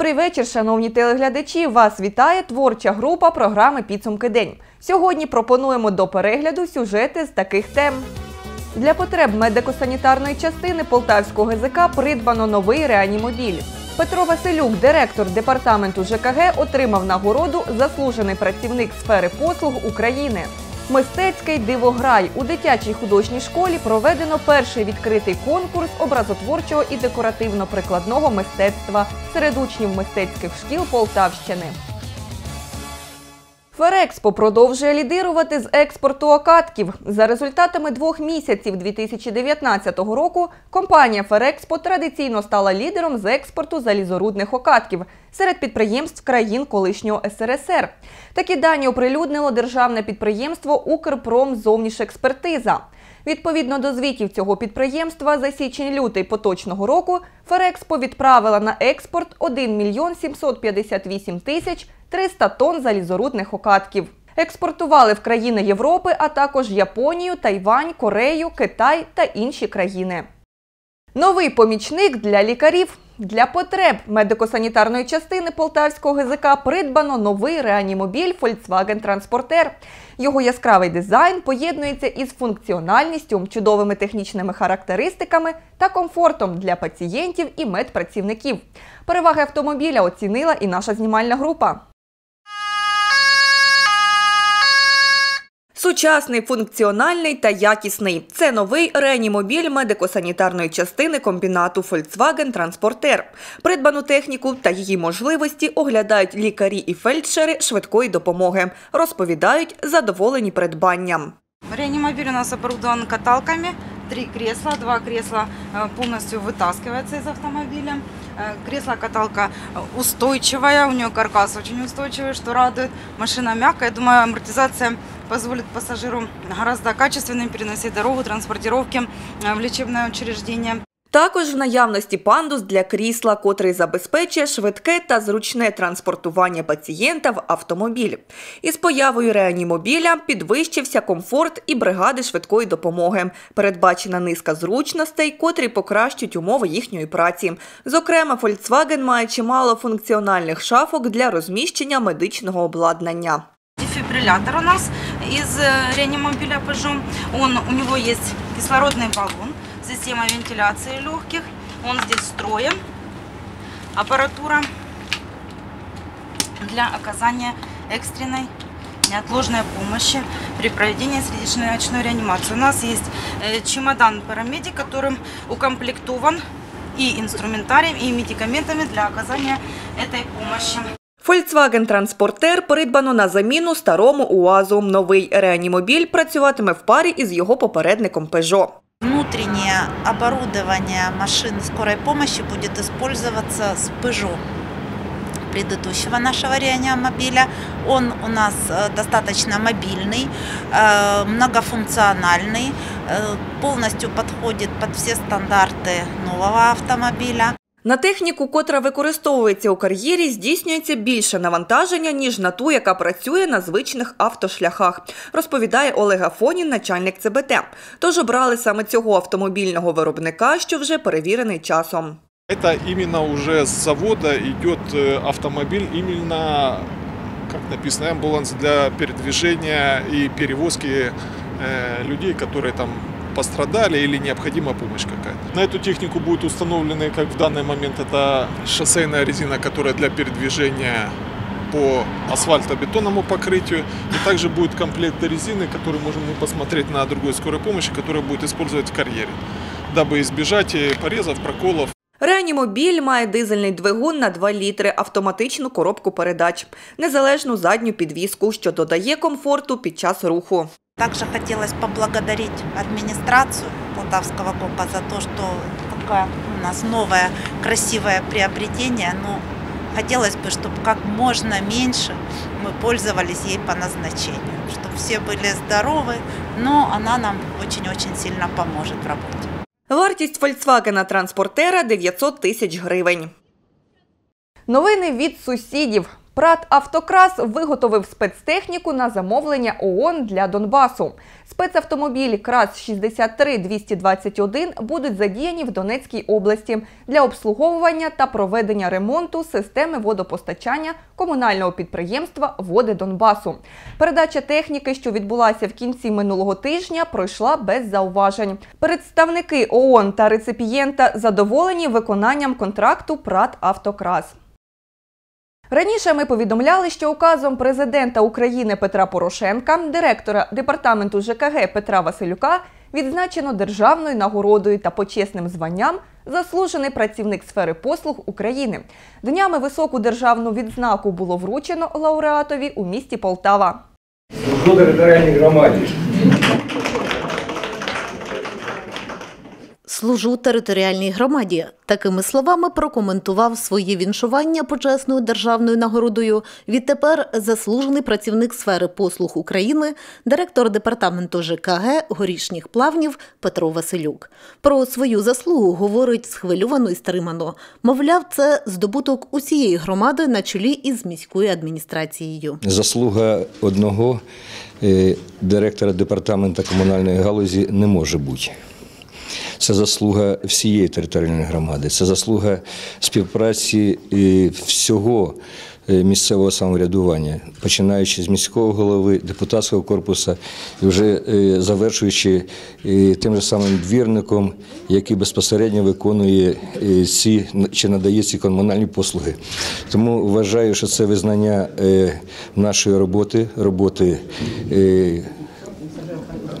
Добрий вечір, шановні телеглядачі. Вас вітає творча група програми Підсумки день. Сьогодні пропонуємо до перегляду сюжети з таких тем. Для потреб медико-санітарної частини Полтавського ГЗК придбано новий реанімобіль. Петро Василюк, директор департаменту ЖКГ, отримав нагороду Заслужений працівник сфери послуг України. Мистецький дивограй у дитячій художній школі проведено перший відкритий конкурс образотворчого і декоративно-прикладного мистецтва серед учнів мистецьких шкіл Полтавщини. Ферекспо продовжує лідирувати з експорту окатків. За результатами двох місяців 2019 року компанія Ферекспо традиційно стала лідером з експорту залізорудних окатків серед підприємств країн колишнього СРСР. Такі дані оприлюднило державне підприємство Укрпромзовнішекспертиза. Відповідно до звітів цього підприємства за січень-лютий поточного року Ферекспо відправила на експорт 1 мільйон 758 тисяч 300 тонн залізорудних окатків. Експортували в країни Європи, а також Японію, Тайвань, Корею, Китай та інші країни. Новий помічник для лікарів. Для потреб медико-санітарної частини Полтавського ГЗК придбано новий реанімобіль Volkswagen Transporter. Його яскравий дизайн поєднується із функціональністю, чудовими технічними характеристиками та комфортом для пацієнтів і медпрацівників. Переваги автомобіля оцінила і наша знімальна група. Сучасний, функціональний та якісний. Це новий реанімобіль медико-санітарної частини комбінату Volkswagen Transporter. Придбану техніку та її можливості оглядають лікарі і фельдшери швидкої допомоги. Розповідають задоволені придбанням. Реанимобиль у нас оборудован каталками, три кресла, два кресла э, полностью вытаскивается из автомобиля. Э, Кресло-каталка устойчивая, у нее каркас очень устойчивый, что радует. Машина мягкая, думаю, амортизация позволит пассажиру гораздо качественнее переносить дорогу, транспортировки э, в лечебное учреждение. Також в наявності пандус для крісла, котрий забезпечує швидке та зручне транспортування пацієнта в автомобіль. Із появою реанімобіля підвищився комфорт і бригади швидкої допомоги. Передбачена низка зручностей, котрі покращують умови їхньої праці. Зокрема, Volkswagen має чимало функціональних шафок для розміщення медичного обладнання. Дефибриллятор у нас из э, реанимобиля Peugeot. У него есть кислородный баллон, система вентиляции легких. Он здесь встроен. Аппаратура для оказания экстренной неотложной помощи при проведении сердечно-ночной реанимации. У нас есть э, чемодан парамедик, которым укомплектован и инструментарием, и медикаментами для оказания этой помощи. Volkswagen Transporter придбано на заміну старому УАЗу. Новий реанімобіль працюватиме в парі із його попередником Peugeot. Внутреннее оборудование машин скорой помощи будет использоваться с Peugeot предыдущего нашего реанимобиля. Он у нас э, достаточно мобильный, э, многофункциональный, э, полностью подходит под все стандарты нового автомобиля. На техніку, котра використовується у кар'єрі, здійснюється більше навантаження, ніж на ту, яка працює на звичних автошляхах, розповідає Олег Афонін, начальник ЦБТ. Тож обрали саме цього автомобільного виробника, що вже перевірений часом. Это именно уже с завода идет э, автомобиль, именно, как написано, амбуланс для передвижения и перевозки э, людей, которые там пострадали или необходима помощь какая-то. На эту технику будет установлены, как в данный момент, это шоссейная резина, которая для передвижения по асфальтобетонному покрытию. И также будет комплект резины, который можем мы посмотреть на другой скорой помощи, которая будет использовать в карьере, дабы избежать э, порезов, проколов. Реанімобіль має дизельний двигун на 2 літри, автоматичну коробку передач, незалежну задню підвіску, що додає комфорту під час руху. Также хотелось поблагодарить администрацию Полтавского ГОПа за то, что такое у нас новое красивое приобретение. Но хотелось бы, чтобы как можно меньше мы пользовались ей по назначению, чтобы все были здоровы, но она нам очень-очень сильно поможет в работе. Вартість Volkswagen Транспортера 900 тисяч гривень. Новини від сусідів. Прат Автокрас виготовив спецтехніку на замовлення ООН для Донбасу. Спецавтомобілі КРАС 63221 будуть задіяні в Донецькій області для обслуговування та проведення ремонту системи водопостачання комунального підприємства Води Донбасу. Передача техніки, що відбулася в кінці минулого тижня, пройшла без зауважень. Представники ООН та реципієнта задоволені виконанням контракту Прат Автокрас. Раніше ми повідомляли, що указом президента України Петра Порошенка, директора департаменту ЖКГ Петра Василюка, відзначено державною нагородою та почесним званням заслужений працівник сфери послуг України. Днями високу державну відзнаку було вручено лауреатові у місті Полтава. Служу територіальній громаді. Служу територіальній громаді. Такими словами прокоментував своє віншування почесною державною нагородою. Відтепер заслужений працівник сфери послуг України, директор департаменту ЖКГ горішніх плавнів Петро Василюк. Про свою заслугу говорить схвильовано і стримано. Мовляв, це здобуток усієї громади на чолі із міською адміністрацією. Заслуга одного е, директора департаменту комунальної галузі не може бути. Це заслуга всієї територіальної громади, це заслуга співпраці е, всього е, місцевого самоврядування, починаючи з міського голови, депутатського корпусу і вже е, завершуючи тим же самим двірником, який безпосередньо виконує ці чи надає ці комунальні послуги. Тому вважаю, що це визнання нашої роботи, роботи.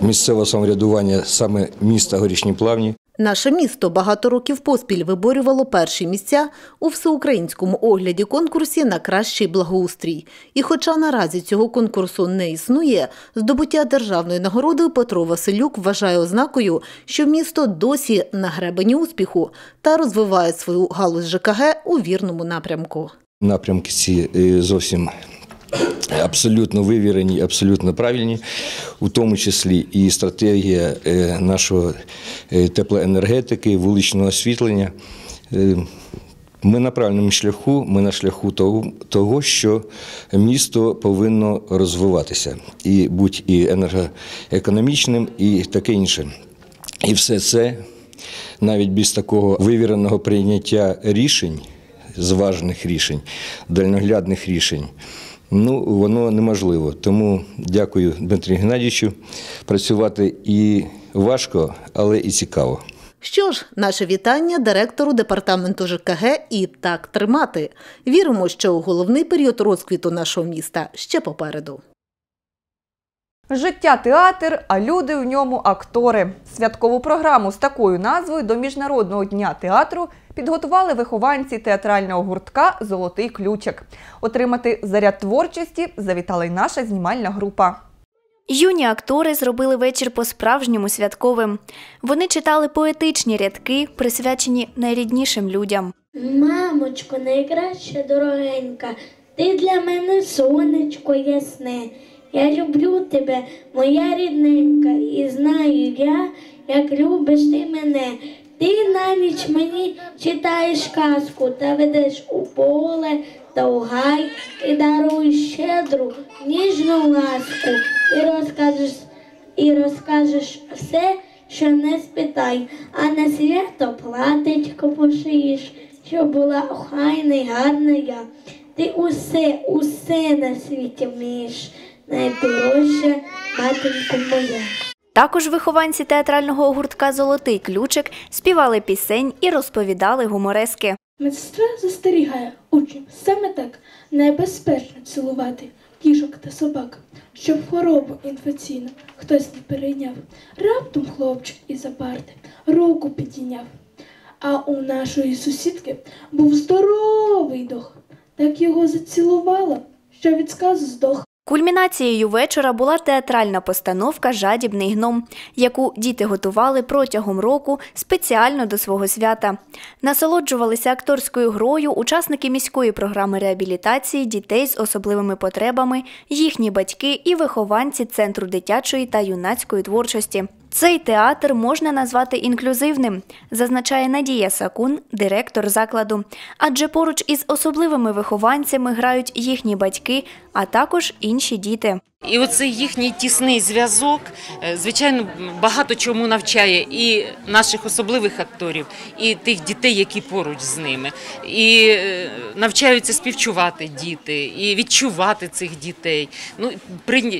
Місцевого самоврядування саме міста Горішні Плавні Наше місто багато років поспіль виборювало перші місця у всеукраїнському огляді конкурсі на кращий благоустрій. І хоча наразі цього конкурсу не існує, здобуття державної нагороди Петро Василюк вважає ознакою, що місто досі на гребені успіху та розвиває свою галузь ЖКГ у вірному напрямку. напрямки ці е, зовсім абсолютно вивірені, абсолютно правильні, у тому числі і стратегія е, нашого е, теплоенергетики, вуличного освітлення. Е, Ми на правильному шляху, ми на шляху того, що місто повинно розвиватися і бути і енергоекономічним, і таке інше. І все це навіть без такого вивіреного прийняття рішень, зважених рішень, дальноглядних рішень. Ну, воно неможливо. Тому дякую Дмитрію Геннадійовичу. Працювати і важко, але і цікаво. Що ж, наше вітання директору департаменту ЖКГ і так тримати. Віримо, що головний період розквіту нашого міста ще попереду. Життя театр, а люди в ньому актори. Святкову програму з такою назвою до Міжнародного дня театру підготували вихованці театрального гуртка Золотий ключик. Отримати заряд творчості завітала й наша знімальна група. Юні актори зробили вечір по-справжньому святковим. Вони читали поетичні рядки, присвячені найріднішим людям. Мамочко, найкраща дорогенька, ти для мене сонечко ясне. Я люблю тебе, моя рідненька, і знаю я, як любиш ти мене. Ти на ніч мені читаєш казку та ведеш у поле та у гай, і даруєш щедру, ніжну ласку, і розкажеш, і розкажеш все, що не спитай, а на свято платить пошиєш, що була охайна й гарна я. Ти усе, усе на світі вмієш, найдорожча матінко моя. Також вихованці театрального гуртка Золотий ключик співали пісень і розповідали гуморески. Медсестра застерігає учнів саме так небезпечно цілувати кішок та собак, щоб хворобу інфекційну хтось не перейняв. Раптом хлопчик із-за парти руку підійняв. А у нашої сусідки був здоровий дох. Так його зацілувала, що від сказу здох. Кульмінацією вечора була театральна постановка Жадібний гном, яку діти готували протягом року спеціально до свого свята. Насолоджувалися акторською грою учасники міської програми реабілітації дітей з особливими потребами, їхні батьки і вихованці Центру дитячої та юнацької творчості. Цей театр можна назвати інклюзивним, зазначає Надія Сакун, директор закладу. Адже поруч із особливими вихованцями грають їхні батьки, а також інші діти. І оцей їхній тісний зв'язок, е, звичайно, багато чому навчає і наших особливих акторів, і тих дітей, які поруч з ними. І е, навчаються співчувати діти, і відчувати цих дітей. Ну,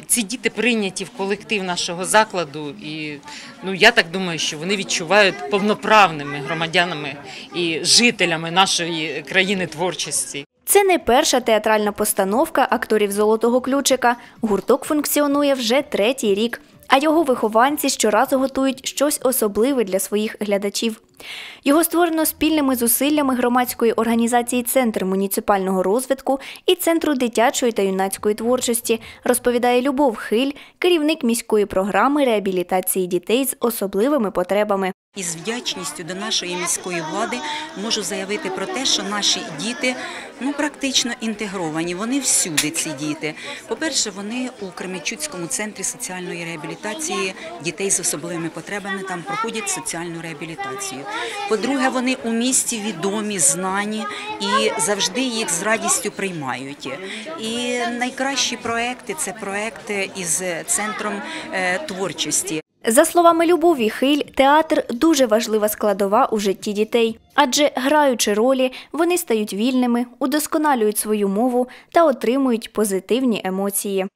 ці діти прийняті в колектив нашого закладу, і ну, я так думаю, що вони відчувають повноправними громадянами і жителями нашої країни творчості. Це не перша театральна постановка акторів Золотого ключика. Гурток функціонує вже третій рік, а його вихованці щоразу готують щось особливе для своїх глядачів. Його створено спільними зусиллями громадської організації Центр муніципального розвитку і Центру дитячої та юнацької творчості, розповідає Любов Хиль, керівник міської програми реабілітації дітей з особливими потребами. Із вдячністю до нашої міської влади можу заявити про те, що наші діти ну практично інтегровані. Вони всюди ці діти. По-перше, вони у Кременчуцькому центрі соціальної реабілітації дітей з особливими потребами там проходять соціальну реабілітацію. По-друге, вони у місті відомі, знані і завжди їх з радістю приймають. І найкращі проекти це проекти із центром е, творчості. За словами Любові Хиль, театр дуже важлива складова у житті дітей, адже граючи ролі, вони стають вільними, удосконалюють свою мову та отримують позитивні емоції.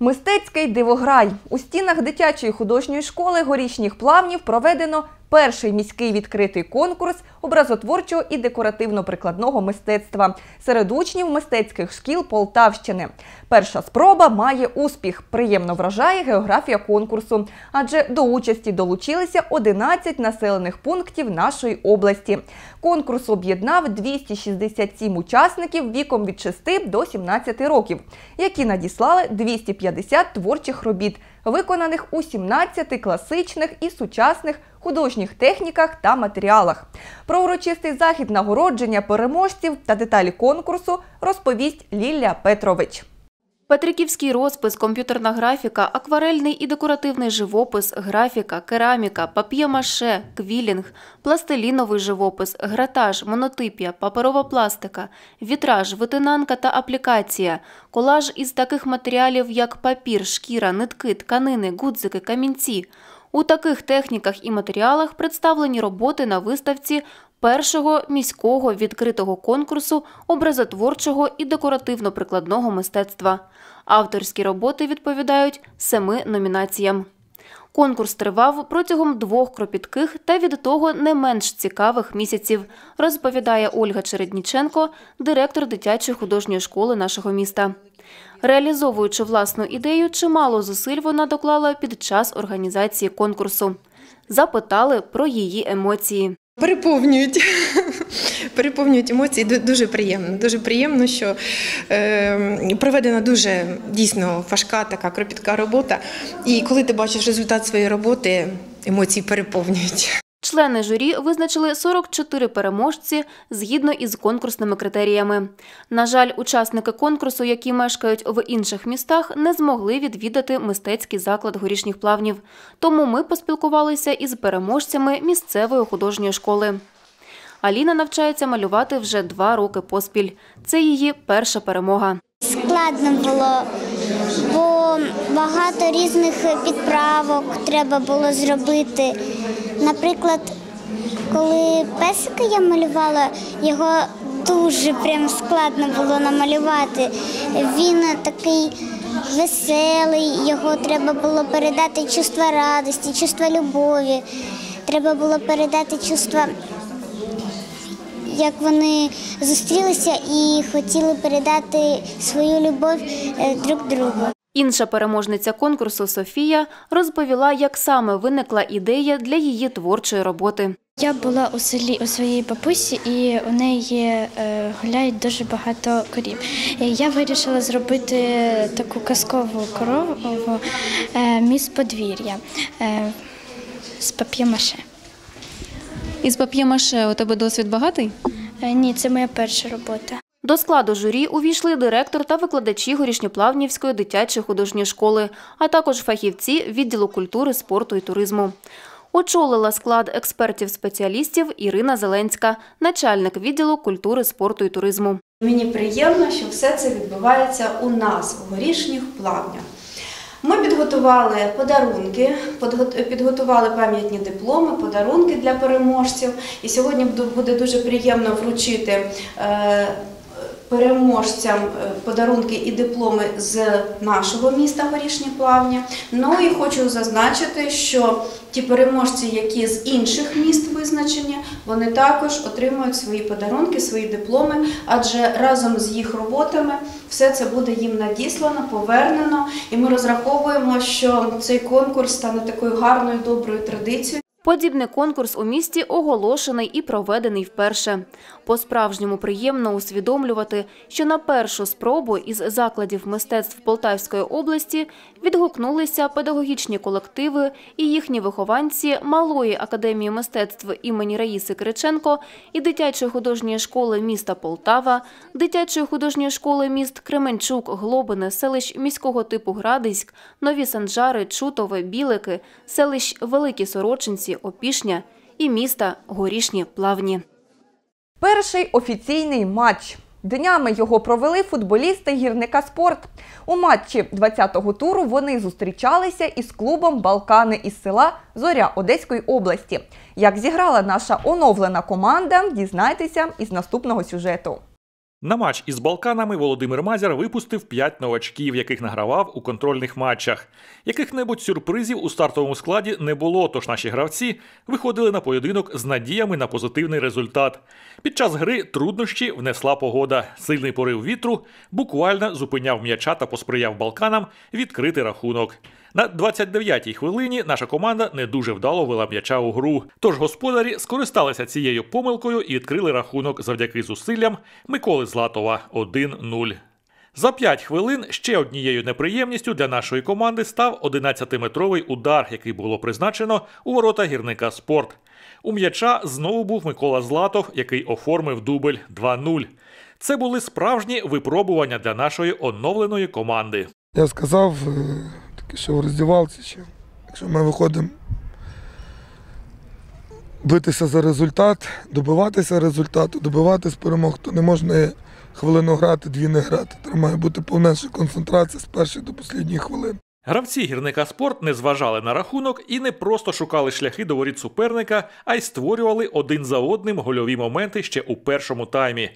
Мистецький дивограй у стінах дитячої художньої школи горішніх плавнів проведено перший міський відкритий конкурс образотворчого і декоративно-прикладного мистецтва серед учнів мистецьких шкіл Полтавщини. Перша спроба має успіх. Приємно вражає географія конкурсу, адже до участі долучилися 11 населених пунктів нашої області. Конкурс об'єднав 267 учасників віком від 6 до 17 років, які надіслали 250 творчих робіт, виконаних у 17 класичних і сучасних художніх техніках та матеріалах. Про урочистий захід нагородження переможців та деталі конкурсу розповість Лілля Петрович. Петриківський розпис, комп'ютерна графіка, акварельний і декоративний живопис, графіка, кераміка, пап'є-маше, квілінг, пластиліновий живопис, гратаж, монотипія, паперова пластика, вітраж, витинанка та аплікація, колаж із таких матеріалів, як папір, шкіра, нитки, тканини, гудзики, камінці. У таких техніках і матеріалах представлені роботи на виставці першого міського відкритого конкурсу образотворчого і декоративно-прикладного мистецтва. Авторські роботи відповідають семи номінаціям. Конкурс тривав протягом двох кропітких та від того не менш цікавих місяців, розповідає Ольга Чередніченко, директор дитячої художньої школи нашого міста. Реалізовуючи власну ідею, чимало зусиль вона доклала під час організації конкурсу. Запитали про її емоції. Переповнюють. Переповнюють емоції Ду- дуже приємно. Дуже приємно, що е, проведена дуже дійсно важка така кропітка робота. І коли ти бачиш результат своєї роботи, емоції переповнюють. Члени журі визначили 44 переможці згідно із конкурсними критеріями. На жаль, учасники конкурсу, які мешкають в інших містах, не змогли відвідати мистецький заклад горішніх плавнів. Тому ми поспілкувалися із переможцями місцевої художньої школи. Аліна навчається малювати вже два роки поспіль. Це її перша перемога. Складно було, бо багато різних підправок треба було зробити. Наприклад, коли песика я малювала, його дуже прям складно було намалювати. Він такий веселий, його треба було передати чувство радості, чувство любові. Треба було передати чувство як вони зустрілися і хотіли передати свою любов е, друг другу. Інша переможниця конкурсу Софія розповіла, як саме виникла ідея для її творчої роботи. Я була у селі у своїй бабусі, і у неї е, гуляють дуже багато корів. Я вирішила зробити таку казкову корову е, міс подвір'я е, з пап'ємаше. Із пап'є-маше у тебе досвід багатий? Ні, це моя перша робота. До складу журі увійшли директор та викладачі Горішньоплавнівської дитячої художньої школи, а також фахівці відділу культури, спорту і туризму. Очолила склад експертів-спеціалістів Ірина Зеленська, начальник відділу культури, спорту і туризму. Мені приємно, що все це відбувається у нас у горішніх плавнях. Ми підготували подарунки, підготували пам'ятні дипломи, подарунки для переможців. І сьогодні буде дуже приємно вручити е, переможцям е, подарунки і дипломи з нашого міста Горішні Плавня. Ну і хочу зазначити, що ті переможці, які з інших міст визначені, вони також отримують свої подарунки, свої дипломи, адже разом з їх роботами все це буде їм надіслано, повернено, і ми розраховуємо, що цей конкурс стане такою гарною доброю традицією. Подібний конкурс у місті оголошений і проведений вперше. По-справжньому приємно усвідомлювати, що на першу спробу із закладів мистецтв Полтавської області відгукнулися педагогічні колективи і їхні вихованці Малої академії мистецтв імені Раїси Кириченко і дитячої художньої школи міста Полтава, дитячої художньої школи міст Кременчук, Глобине, селищ міського типу Градиськ, Нові Санжари, Чутове, Білики, селищ Великі Сорочинці, Опішня і міста Горішні Плавні. Перший офіційний матч. Днями його провели футболісти гірника спорт. У матчі 20-го туру вони зустрічалися із клубом Балкани із села Зоря Одеської області. Як зіграла наша оновлена команда, дізнайтеся із наступного сюжету. На матч із Балканами Володимир Мазяр випустив 5 новачків, яких награвав у контрольних матчах. Яких-небудь сюрпризів у стартовому складі не було, тож наші гравці виходили на поєдинок з надіями на позитивний результат. Під час гри труднощі внесла погода. Сильний порив вітру буквально зупиняв м'яча та посприяв Балканам відкрити рахунок. На 29-й хвилині наша команда не дуже вдало вела м'яча у гру. Тож господарі скористалися цією помилкою і відкрили рахунок завдяки зусиллям Миколи Златова 1-0. За 5 хвилин ще однією неприємністю для нашої команди став 11-метровий удар, який було призначено у ворота гірника спорт. У м'яча знову був Микола Златов, який оформив дубль 2-0. Це були справжні випробування для нашої оновленої команди. Я сказав е, що в роздівалці, що якщо ми виходимо битися за результат, добиватися результату, добиватись перемог, то не можна хвилину грати, дві не грати. Треба має бути повненша концентрація з першої до останньої хвилини. Гравці гірника спорт не зважали на рахунок і не просто шукали шляхи до воріт суперника, а й створювали один за одним гольові моменти ще у першому таймі.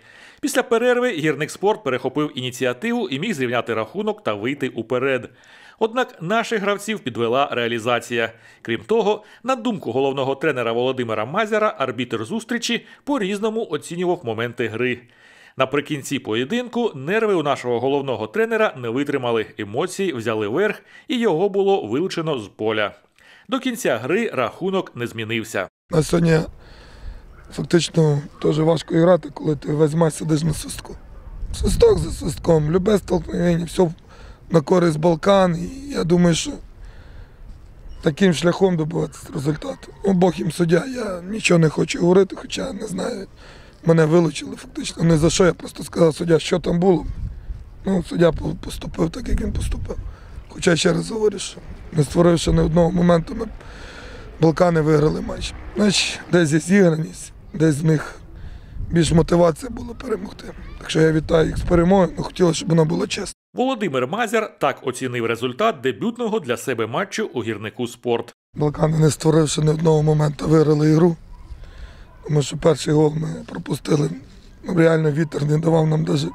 Після перерви гірник спорт перехопив ініціативу і міг зрівняти рахунок та вийти уперед. Однак наших гравців підвела реалізація. Крім того, на думку головного тренера Володимира Мазяра, арбітр зустрічі по-різному оцінював моменти гри. Наприкінці поєдинку нерви у нашого головного тренера не витримали, емоції взяли верх, і його було вилучено з поля. До кінця гри рахунок не змінився. На сьогодні фактично теж важко грати, коли ти весь матч сидиш на свистку. Свисток за свистком, любе столкновення, все на користь Балкан. І я думаю, що таким шляхом добиватися результату. Ну, Бог їм суддя, я нічого не хочу говорити, хоча не знаю. Мене вилучили фактично. Не за що, я просто сказав суддя, що там було. Ну, суддя поступив так, як він поступив. Хоча ще раз говорю, що не створивши ні одного моменту, ми Балкани виграли матч. Значить, десь є зіграність, десь з них більш мотивація була перемогти. Так що я вітаю їх з перемогою, але хотілося, щоб вона була чесна. Володимир Мазяр так оцінив результат дебютного для себе матчу у гірнику спорт. Балкани, не створивши ні одного моменту, виграли ігру. Тому що перший гол ми пропустили. Реально вітер не давав нам навіть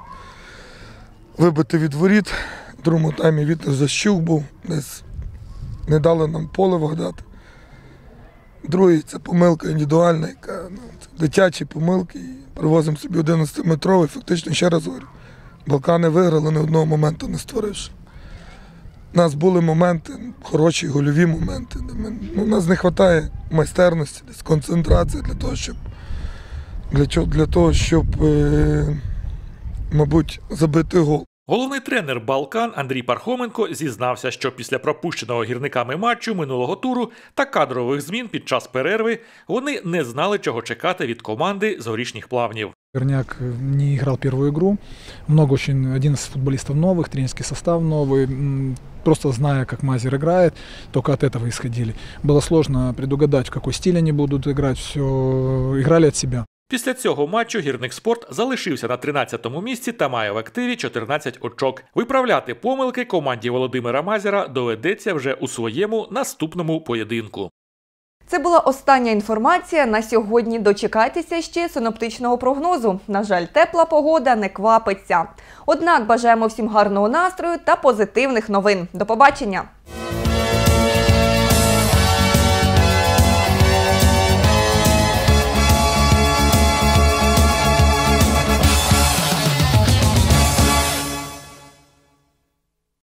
вибити від воріт. В другому таймі вітер защух був, десь не дали нам поле вгадати. Другий це помилка індивідуальна, яка ну, дитячі помилки. І привозимо собі 11-метровий, фактично ще раз говорю. Балкани виграли, ні одного моменту не створивши. У нас були моменти, хороші гольові моменти. Де ми, ну, у нас не вистачає майстерності, десь концентрації для того, щоб для, для того, щоб, е, мабуть, забити гол. Головний тренер Балкан Андрій Пархоменко зізнався, що після пропущеного гірниками матчу минулого туру та кадрових змін під час перерви вони не знали, чого чекати від команди з горішніх плавнів. Верняк не играл первую игру. Много очень, 11 футболистов новых, тренерский состав новый. М, Просто зная, как Мазер играет, только от этого исходили. Было сложно предугадать, в какой стиль они будут играть. Все играли от себя. Після цього матчу гірник спорт залишився на 13-му місці та має в активі 14 очок. Виправляти помилки команді Володимира Мазера доведеться вже у своєму наступному поєдинку. Це була остання інформація на сьогодні. Дочекайтеся ще синоптичного прогнозу. На жаль, тепла погода не квапиться. Однак бажаємо всім гарного настрою та позитивних новин. До побачення!